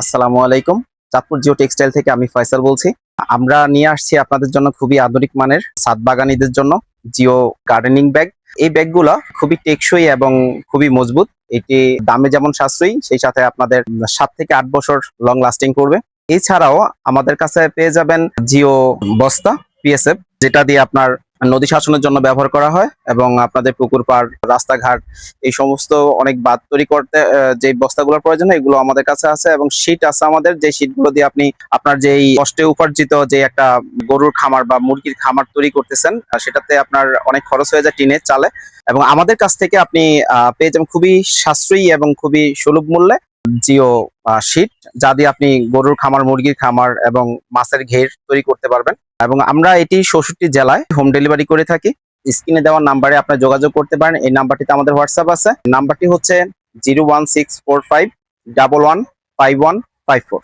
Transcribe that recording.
আসসালামু আলাইকুম। Chandpur geo textile থেকে আমি ফয়সাল বলছি। আমরা নিয়ে আসছি আপনাদের জন্য খুবই আধুনিক মানের সাত বাগানীদের জন্য জিও গার্ডেনিং ব্যাগ। এই ব্যাগগুলো খুবই টেকসই এবং খুবই মজবুত। এটি দামে যেমন সাশ্রয়ী, সেই সাথে আপনাদের সাত থেকে আট বছর লং লাস্টিং করবে। এছাড়াও আমাদের কাছে পেয়ে যাবেন জিও বস্তা, পিএসএফ, যেটা দিয়ে আপনার নদী শাসনের জন্য ব্যবহার করা হয় এবং আপনাদের পুকুর পাড় রাস্তাঘাট এই সমস্ত অনেক বাদ তৈরি করতে যে বস্তাগুলোর প্রয়োজন এগুলো আমাদের কাছে আছে এবং শীট আছে আমাদের যে শীটগুলো দিয়ে আপনি আপনার যেই কষ্টে উপার্জিত যে একটা গরুর খামার বা মুরগির খামার তৈরি করতেছেন সেটাতে আপনার অনেক খরচ হয়ে যায় টিনের চালে এবং আমাদের কাছ থেকে আপনি আহ, পেয়ে যাবেন খুবই সাশ্রয়ী এবং খুবই সুলভ মূল্যে জিও শীট যা দিয়ে আপনি গরুর খামার, মুরগির খামার এবং মাছের ঘের তৈরি করতে পারবেন। এবং আমরা এটি ষষ্ঠটি জেলায় হোম ডেলিভারি করে থাকি। স্ক্রিনে দেওয়া নাম্বারে আপনার যোগাযোগ করতে পারেন। এই নাম্বারটিতে আমাদের হোয়াটসঅ্যাপ আছে। নাম্বারটি হচ্ছে zero one six four five double one five one five four.